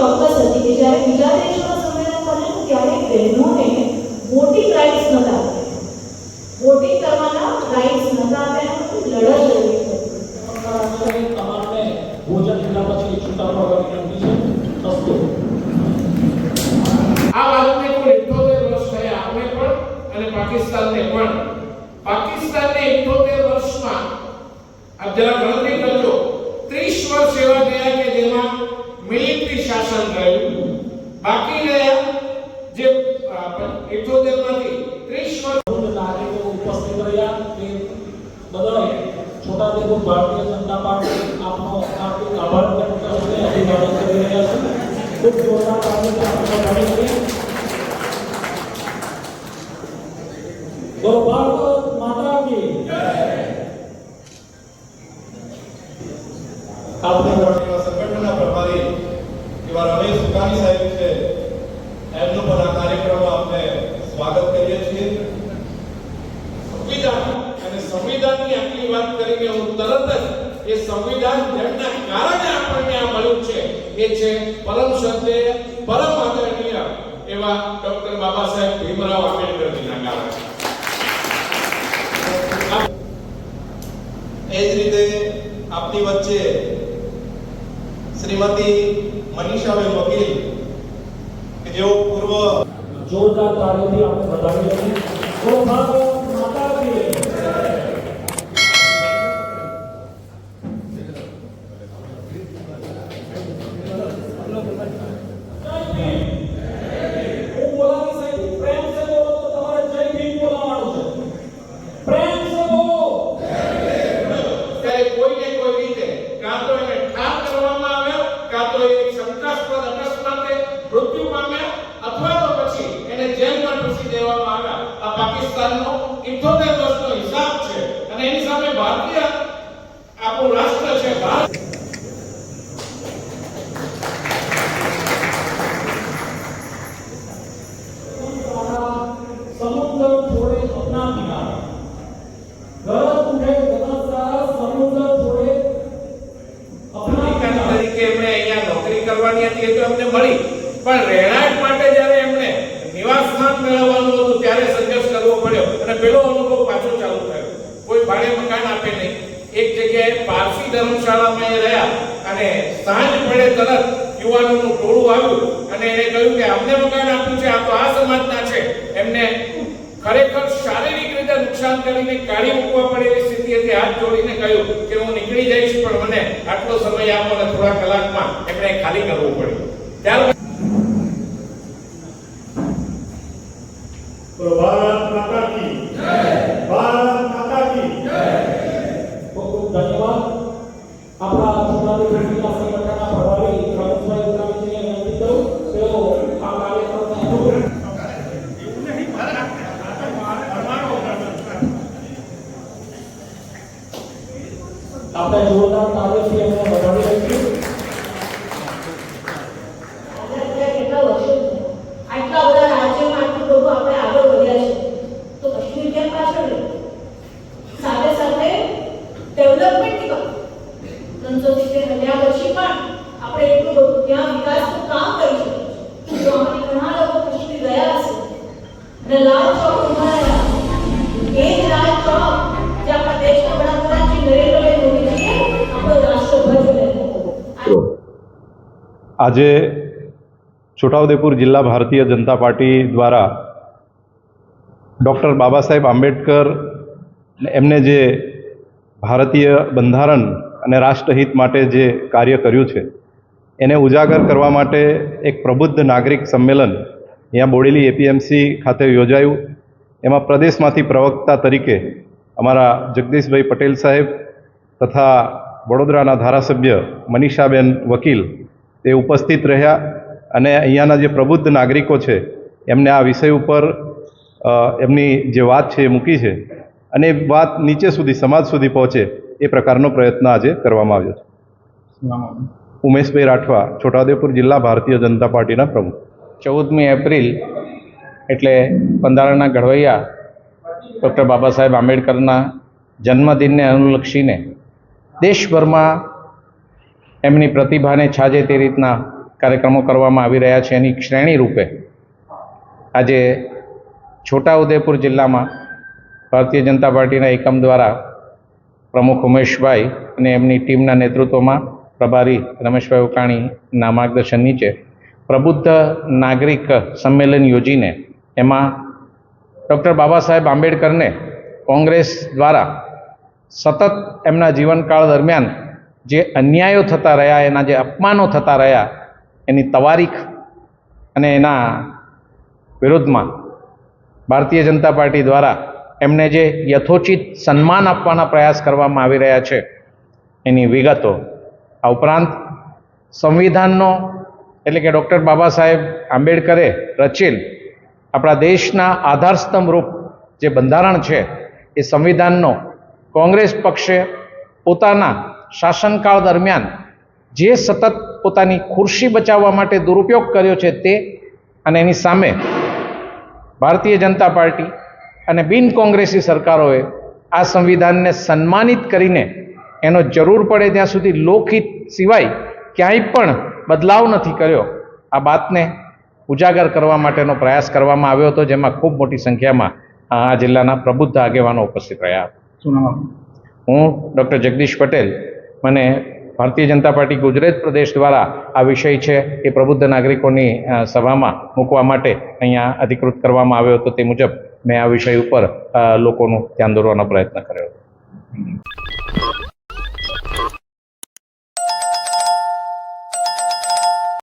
ચોક્કસ હતી કે જ્યારે બીજા દેશોમાં સંમેલન બનેલું ત્યારે બહેનોને વોટિંગ રાઇટ્સ નહોતા આપ્યા વોટિંગ કરવાના રાઇટ્સ નહોતા આપ્યા એનું લડત લડવી પડી તમામને ભોજન લીધા પછી છૂટા પડવાની વિનંતી છે અસ્તુ આ વાતને કુલ 78 વર્ષ થયા આપણે પણ અને પાકિસ્તાનને પણ પાકિસ્તાનને 78 વર્ષમાં આપ જરા મિલિટરી શાસન રહ્યું બાકી રહ્યા જે અ, 78 માંથી 30 વર્ષ પૂર્વ નાગરિકો ઉપસ્થિત રહ્યા. તે બદલ છોટાઉદેપુર ભારતીય જનતા પાર્ટી આપનો હાર્દિક આભાર વ્યક્ત કરે છે. અભિવાદન કરી રહ્યા છે. ખૂબ જોરદાર તાળીઓથી આપણે વધાવી છે. બોલો ભારત માતા કી આપણે એવા સંગઠનના પ્રભારી એવા રમેશ સુકાની સાહેબ છે એમનું પણ આ કાર્યક્રમમાં આપણે સ્વાગત કરીએ છીએ સંવિધાન અને સંવિધાનની વાત કરીને હું તરત જ એ સંવિધાન જેમના કારણે આપણને આ મળ્યું છે. એ છે પરમ સત્ય પરમ આદરણીય એવા ડોક્ટર બાબા સાહેબ ભીમરાવ આંબેડકરજીના કારણે. એ જ રીતે આપની વચ્ચે શ્રીમતી મનીષાબેન વકીલ કે જેઓ પૂર્વ જોરદાર તાળીઓથી આપણે છીએ બોલો ભારત શંકાસ્પદ અકસ્માતે મૃત્યુ પામ્યા અથવા તો પછી એને જેલમાં ઠૂસી દેવામાં આવ્યા. આ પાકિસ્તાનનો 78 વર્ષનો હિસાબ છે અને એની સામે ભારતીય કરવાની હતી એ તો એમને મળી. પણ રહેણાંક માટે જ્યારે એમણે નિવાસસ્થાન મેળવવાનું હતું, ત્યારે સંઘર્ષ કરવો પડ્યો અને પેલો અનુભવ પાછો ચાલુ થયો. કોઈ ભાડે મકાન આપે નહીં. એક જગ્યાએ પારસી ધર્મશાળામાં એ રહ્યા અને સાંજ પડે તરત યુવાનોનું ટોળું આવ્યું અને એને કહ્યું કે અમને મકાન આપ્યું છે, આ તો આ સમાજના છે. એમને ખરેખર શારીરિક રીતે નુકસાન કરીને કાઢી મૂકવા પડે એવી સ્થિતિ હતી. હાથ જોડીને કહ્યું કે, હું નીકળી જઈશ, પણ આટલો સમય આપો અને થોડા કલાકમાં એમણે ખાલી કરવું પડ્યું. ત્યાર આપણે જોરદાર તાળીઓથી એમને વધાવી દઈશું આપણે અત્યારે આજે છોટાઉદેપુર જિલ્લા ભારતીય જનતા પાર્ટી દ્વારા ડૉક્ટર બાબા સાહેબ આંબેડકર એમને જે ભારતીય બંધારણ અને રાષ્ટ્રહિત માટે જે કાર્ય કર્યું છે, એને ઉજાગર કરવા માટે એક પ્રબુદ્ધ નાગરિક સંમેલન અહીંયા બોડેલી એપીએમસી ખાતે યોજાયું. એમાં પ્રદેશમાંથી પ્રવક્તા તરીકે અમારા જગદીશભાઈ પટેલ સાહેબ તથા વડોદરાના ધારાસભ્ય મનીષાબેન વકીલ તે ઉપસ્થિત રહ્યા અને અહીંયાના જે પ્રબુદ્ધ નાગરિકો છે, એમને આ વિષય ઉપર એમની જે વાત છે એ મૂકી છે અને એ વાત નીચે સુધી, સમાજ સુધી પહોંચે એ પ્રકારનો પ્રયત્ન આજે કરવામાં આવ્યો છે. ઉમેશભાઈ રાઠવા, છોટાઉદેપુર જિલ્લા ભારતીય જનતા પાર્ટીના પ્રમુખ. ચૌદમી એપ્રિલ એટલે બંધારણના ઘડવૈયા ડૉક્ટર બાબા સાહેબ આંબેડકરના જન્મદિનને અનુલક્ષીને દેશભરમાં એમની પ્રતિભાને છાજે તે રીતના કાર્યક્રમો કરવામાં આવી રહ્યા છે. એની શ્રેણી રૂપે આજે છોટાઉદેપુર જિલ્લામાં ભારતીય જનતા પાર્ટીના એકમ દ્વારા પ્રમુખ ઉમેશભાઈ અને એમની ટીમના નેતૃત્વમાં પ્રભારી રમેશભાઈ ઉકાણીના માર્ગદર્શન નીચે પ્રબુદ્ધ નાગરિક સંમેલન યોજીને એમાં ડૉક્ટર બાબા સાહેબ આંબેડકરને કોંગ્રેસ દ્વારા સતત એમના જીવનકાળ દરમિયાન જે અન્યાયો થતા રહ્યા, એના જે અપમાનો થતા રહ્યા, એની તવારીખ અને એના વિરુદ્ધમાં ભારતીય જનતા પાર્ટી દ્વારા એમને જે યથોચિત સન્માન આપવાના પ્રયાસ કરવામાં આવી રહ્યા છે, એની વિગતો આ ઉપરાંત સંવિધાનનો એટલે કે ડૉક્ટર બાબા સાહેબ આંબેડકરે રચેલ આપણા દેશના આધારસ્તંભ રૂપ જે બંધારણ છે, એ સંવિધાનનો કોંગ્રેસ પક્ષે પોતાના શાસનકાળ દરમિયાન જે સતત પોતાની ખુરશી બચાવવા માટે દુરુપયોગ કર્યો છે તે અને એની સામે ભારતીય જનતા પાર્ટી અને બિન કોંગ્રેસી સરકારોએ આ સંવિધાનને સન્માનિત કરીને એનો જરૂર પડે ત્યાં સુધી લોકહિત સિવાય ક્યાંય પણ બદલાવ નથી કર્યો. આ બાતને ઉજાગર કરવા માટેનો પ્રયાસ કરવામાં આવ્યો હતો જેમાં ખૂબ મોટી સંખ્યામાં આ જિલ્લાના પ્રબુદ્ધ આગેવાનો ઉપસ્થિત રહ્યા. હું ડૉક્ટર જગદીશ પટેલ મને ભારતીય જનતા પાર્ટી ગુજરાત પ્રદેશ દ્વારા આ વિષય છે એ પ્રબુદ્ધ નાગરિકોની સભામાં મૂકવા માટે અહીંયા અધિકૃત કરવામાં આવ્યો હતો. તે મુજબ મેં આ વિષય ઉપર લોકોનું ધ્યાન દોરવાનો પ્રયત્ન કર્યો. હતો